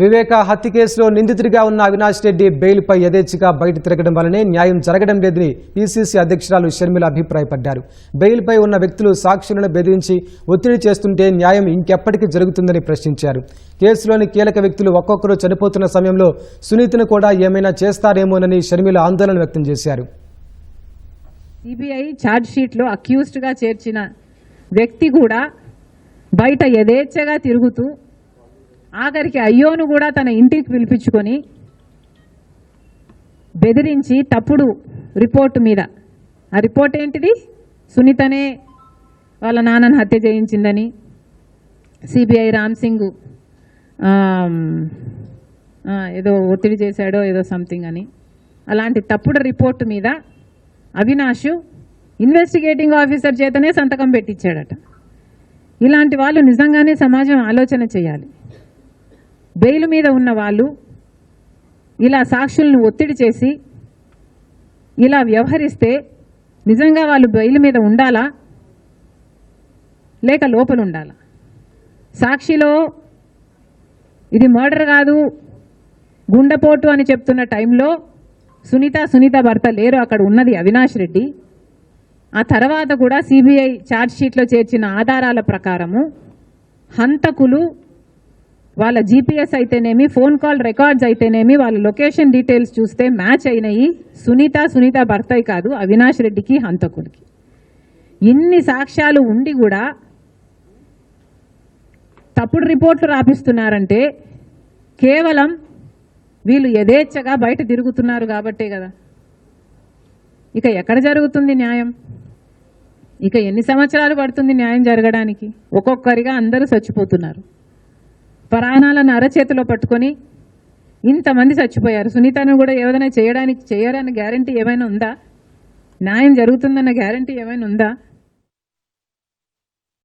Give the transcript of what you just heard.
వివేక హత్య కేసులో నిందితుడిగా ఉన్న అవినాష్ రెడ్డి బెయిల్పై యథేచ్ఛగా బయట తిరగడం వల్లనే న్యాయం జరగడం లేదని పీసీసీ అధ్యక్షురాలు షర్మిల అభిప్రాయపడ్డారు. బెయిల్పై ఉన్న వ్యక్తులు సాక్షులను బెదిరించి ఒత్తిడి చేస్తుంటే న్యాయం ఇంకెప్పటికీ జరుగుతుందని ప్రశ్నించారు. కేసులోని కీలక వ్యక్తులు ఒక్కొక్కరు చనిపోతున్న సమయంలో సునీతను కూడా ఏమైనా చేస్తారేమోనని షర్మిల ఆందోళన వ్యక్తం చేశారు. సిబిఐ ఛార్జ్ షీట్లో చేర్చిన వ్యక్తి కూడా బయట యథేచ్ఛగా తిరుగుతూ ఆఖరికి అయ్యోను కూడా తన ఇంటికి పిలిపించుకొని బెదిరించి తప్పుడు రిపోర్ట్ మీద. ఆ రిపోర్ట్ ఏంటిది? సునీతనే వాళ్ళ నాన్నను హత్య చేయించిందని సిబిఐ రామ్ సింగ్ ఏదో ఒత్తిడి చేశాడో ఏదో సంథింగ్ అని. అలాంటి తప్పుడు రిపోర్ట్ మీద అవినాష్ ఇన్వెస్టిగేటింగ్ ఆఫీసర్ చేతనే సంతకం పెట్టించాడట. ఇలాంటి వాళ్ళు నిజంగానే సమాజం ఆలోచన చేయాలి. బెయిల్ మీద ఉన్న వాళ్ళు ఇలా సాక్షులను ఒత్తిడి చేసి ఇలా వ్యవహరిస్తే నిజంగా వాళ్ళు బెయిల్ మీద ఉండాలా? లేక లోపల ఉండాలా? సాక్షిలో ఇది మర్డర్ కాదు గుండెపోటు అని చెప్తున్న టైంలో సునీత సునీత భర్త లేరు అక్కడ ఉన్నది అవినాష్ రెడ్డి. ఆ తర్వాత కూడా సిబిఐ ఛార్జ్ షీట్లో చేర్చిన ఆధారాల ప్రకారము హంతకులు వాళ్ళ జీపీఎస్ అయితేనేమి ఫోన్ కాల్ రికార్డ్స్ అయితేనేమి వాళ్ళ లొకేషన్ డీటెయిల్స్ చూస్తే మ్యాచ్ అయినాయి. సునీత సునీత భర్తయ్య కాదు అవినాష్ రెడ్డికి హంతకుడికి. ఇన్ని సాక్ష్యాలు ఉండి కూడా తప్పుడు రిపోర్ట్లు రాపిస్తున్నారంటే కేవలం వీళ్ళు యథేచ్ఛగా బయట తిరుగుతున్నారు కాబట్టే కదా. ఇక ఎక్కడ జరుగుతుంది న్యాయం? ఇక ఎన్ని సంవత్సరాలు పడుతుంది న్యాయం జరగడానికి? ఒక్కొక్కరిగా అందరూ చచ్చిపోతున్నారు. ప్రాణాలను అరచేతిలో పట్టుకొని ఇంతమంది చచ్చిపోయారు. సునీతను కూడా ఏదైనా చేయడానికి చేయడానికి గ్యారంటీ ఏమైనా ఉందా? న్యాయం జరుగుతుందన్న గ్యారంటీ ఏమైనా ఉందా?